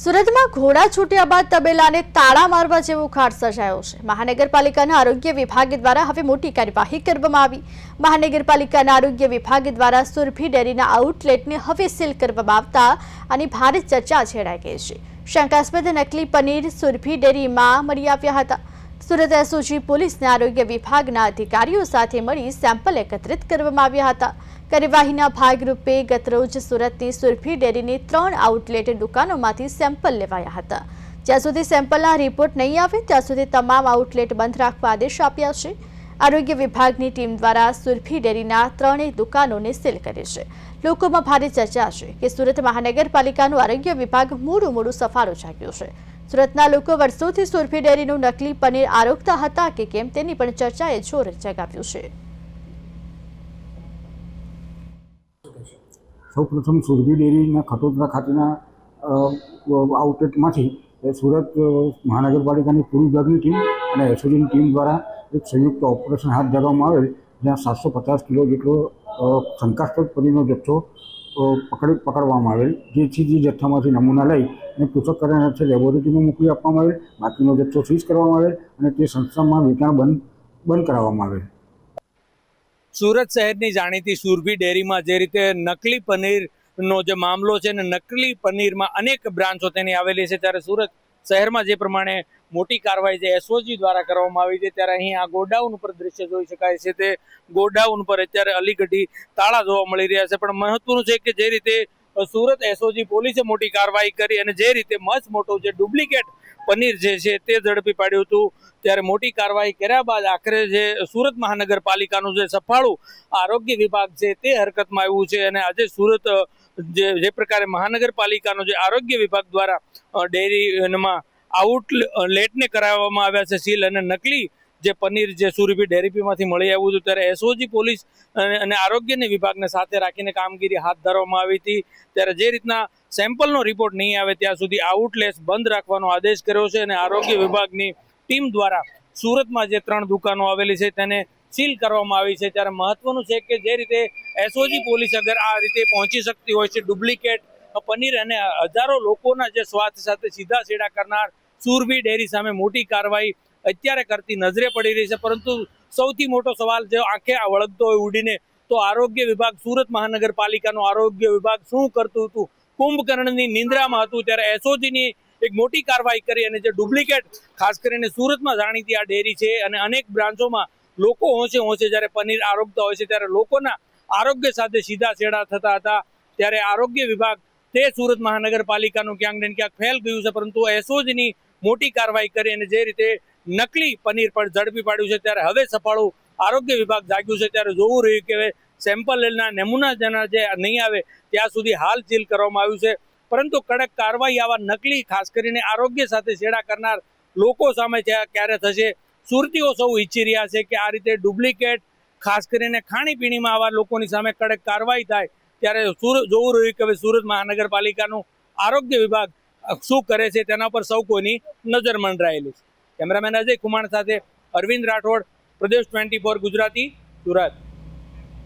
સુરતમાં ઘોડા છૂટ્યા બાદ તબેલાને તાળા મારવા જેવો ખાડ સર્જાયો છે. મહાનગરપાલિકાના આરોગ્ય વિભાગ દ્વારા હવે મોટી કાર્યવાહી કરવામાં આવી. મહાનગરપાલિકાના આરોગ્ય વિભાગ દ્વારા સુરભી ડેરીના આઉટલેટને હવે સીલ કરવામાં આવતા આની ભારે ચર્ચા છેડાઈ ગઈ છે. શંકાસ્પદ નકલી પનીર સુરભી ડેરીમાં મળી આવ્યા હતા. સુરત એસઓજી પોલીસને આરોગ્ય વિભાગના અધિકારીઓ સાથે મળી સેમ્પલ એકત્રિત કરવામાં આવ્યા હતા. કાર્યવાહીના ભાગરૂપે ગતરોજ સુરતની સુરભી ડેરીની ત્રણ આઉટલેટ દુકાનોમાંથી સેમ્પલ લેવાયા હતા. જ્યાં સુધી સેમ્પલના રિપોર્ટ નહીં આવે, ત્યાં સુધી તમામ આઉટલેટ બંધ રાખવા આદેશ આપ્યા છે. આરોગ્ય વિભાગની ટીમ દ્વારા સુરભી ડેરીના ત્રણેય દુકાનોને સીલ કરી છે. લોકોમાં ભારે ચર્ચા છે કે સુરત મહાનગરપાલિકાનું આરોગ્ય વિભાગ મોડું મોડું સફારો જાગ્યો છે. સુરતના લોકો વર્ષોથી સુરભી ડેરીનું નકલી પનીર આરોગતા હતા કે કેમ તેની પણ ચર્ચાએ જોર જગાવ્યું છે. સૌપ્રથમ સુરભી ડેરીના ખટોદરા ખાતેના આઉટલેટમાંથી સુરત મહાનગરપાલિકાની પૂરી વિભાગની ટીમ અને એસઓજીની ટીમ દ્વારા એક સંયુક્ત ઓપરેશન હાથ ધરવામાં આવેલ, જ્યાં સાતસો પચાસ કિલો જેટલો શંકાસ્પદ પનીરનો જથ્થો પકડી પકડવામાં આવેલ. જેથી જે જથ્થામાંથી નમૂના લઈ અને કરીને અર્થે લેબોરેટરીમાં મોકલી આપવામાં આવેલ. બાકીનો જથ્થો સીઝ કરવામાં આવેલ અને તે સંસ્થામાં વેચાણ બંધ બંધ કરાવવામાં આવેલ. સુરત શહેરની જાણીતી સુરભી ડેરીમાં જે રીતે નકલી પનીરનો જે મામલો છે ને નકલી પનીરમાં અનેક બ્રાન્ચો તેની આવેલી છે, ત્યારે સુરત શહેરમાં જે પ્રમાણે મોટી કાર્યવાહી જે એસઓજી દ્વારા કરવામાં આવી છે, ત્યારે અહીં આ ગોડાઉન ઉપર દ્રશ્ય જોઈ શકાય છે. તે ગોડાઉન પર અત્યારે અલીગઢી તાળા જોવા મળી રહ્યા છે. પણ મહત્વનું છે કે જે રીતે સુરત એસઓજી પોલીસે મોટી કાર્યવાહી કરી અને જે રીતે મસ્ત મોટો જે ડુપ્લિકેટ પનીર જે છે તે ઝડપી પાડ્યું હતું. ત્યારે મોટી કાર્યવાહી કર્યા બાદ આખરે જે સુરત મહાનગરપાલિકાનું જે સફાળું આરોગ્ય વિભાગ છે તે હરકતમાં આવ્યું છે અને આજે સુરત જે જે પ્રકારે મહાનગરપાલિકાનો જે આરોગ્ય વિભાગ દ્વારા ડેરીમાં આઉટલેટને કરાવવામાં આવ્યા છે, સીલ અને નકલી જે પનીર, જે સુરભી ડેરીપીમાંથી મળી આવ્યું હતું, ત્યારે એસઓજી પોલીસ અને આરોગ્યની વિભાગને સાથે રાખીને કામગીરી હાથ ધરવામાં આવી હતી. ત્યારે જે રીતના સેમ્પલનો રિપોર્ટ નહીં આવે, ત્યાં સુધી આઉટલેસ બંધ રાખવાનો આદેશ કર્યો છે અને આરોગ્ય વિભાગની ટીમ દ્વારા સુરતમાં જે ત્રણ દુકાનો આવેલી છે, તેને સીલ કરવામાં આવી છે. ત્યારે મહત્વનું છે કે જે રીતે એસઓજી પોલીસ અગર આ રીતે પહોંચી શકતી હોય છે, ડુપ્લિકેટ પનીર અને હજારો લોકોના જે સ્વાદ સાથે સીધા છેડા કરનાર સુરભી ડેરી સામે મોટી કાર્યવાહી અત્યારે કરતી નજરે પડી રહી છે. પરંતુ સૌથી મોટો સવાલ જે આંખે વળગતો હોય ઉડીને, તો આરોગ્ય વિભાગ સુરત મહાનગરપાલિકાનું આરોગ્ય વિભાગ શું કરતું હતું? કુંભકર્ણની નિંદ્રામાં હતું. ત્યારે એસઓજીની એક મોટી કાર્યવાહી કરી અને જે ડુપ્લિકેટ, ખાસ કરીને સુરતમાં જાણીતી આ ડેરી છે અને અનેક બ્રાન્ચોમાં લોકો હોંશે હોંશે જ્યારે પનીર આરોગતા હોય છે, ત્યારે લોકોના આરોગ્ય સાથે સીધા છેડા થતા હતા. ત્યારે આરોગ્ય વિભાગ તે સુરત મહાનગરપાલિકાનું ક્યાંક ને ક્યાંક ફેલ ગયું છે. પરંતુ એસઓજીની મોટી કાર્યવાહી કરી અને જે રીતે નકલી પનીર પણ ઝડપી પાડ્યું છે. ત્યારે હવે સફાળું આરોગ્ય વિભાગ જાગ્યું છે. ત્યારે જોવું રહ્યું કે સેમ્પલના નમૂના જેના જે નહીં આવે, ત્યાં સુધી હાલ સીલ કરવામાં આવ્યું છે. પરંતુ કડક કાર્યવાહી આવા નકલી, ખાસ કરીને આરોગ્ય સાથે છેડા કરનાર લોકો સામે ક્યારે થશે? સુરતીઓ સૌ ઈચ્છી રહ્યા છે કે આ રીતે ડુપ્લિકેટ, ખાસ કરીને ખાણીપીણીમાં આવા લોકોની સામે કડક કાર્યવાહી થાય. ત્યારે સુરત જોવું રહ્યું કે હવે સુરત મહાનગરપાલિકાનું આરોગ્ય વિભાગ શું કરે છે તેના પર સૌ કોઈની નજર મંડરાયેલી છે. કેમેરામેન અજય કુમાર સાથે અરવિંદ રાઠોડ પ્રદેશ ટ્વેન્ટી ફોર ગુજરાતી સુરત.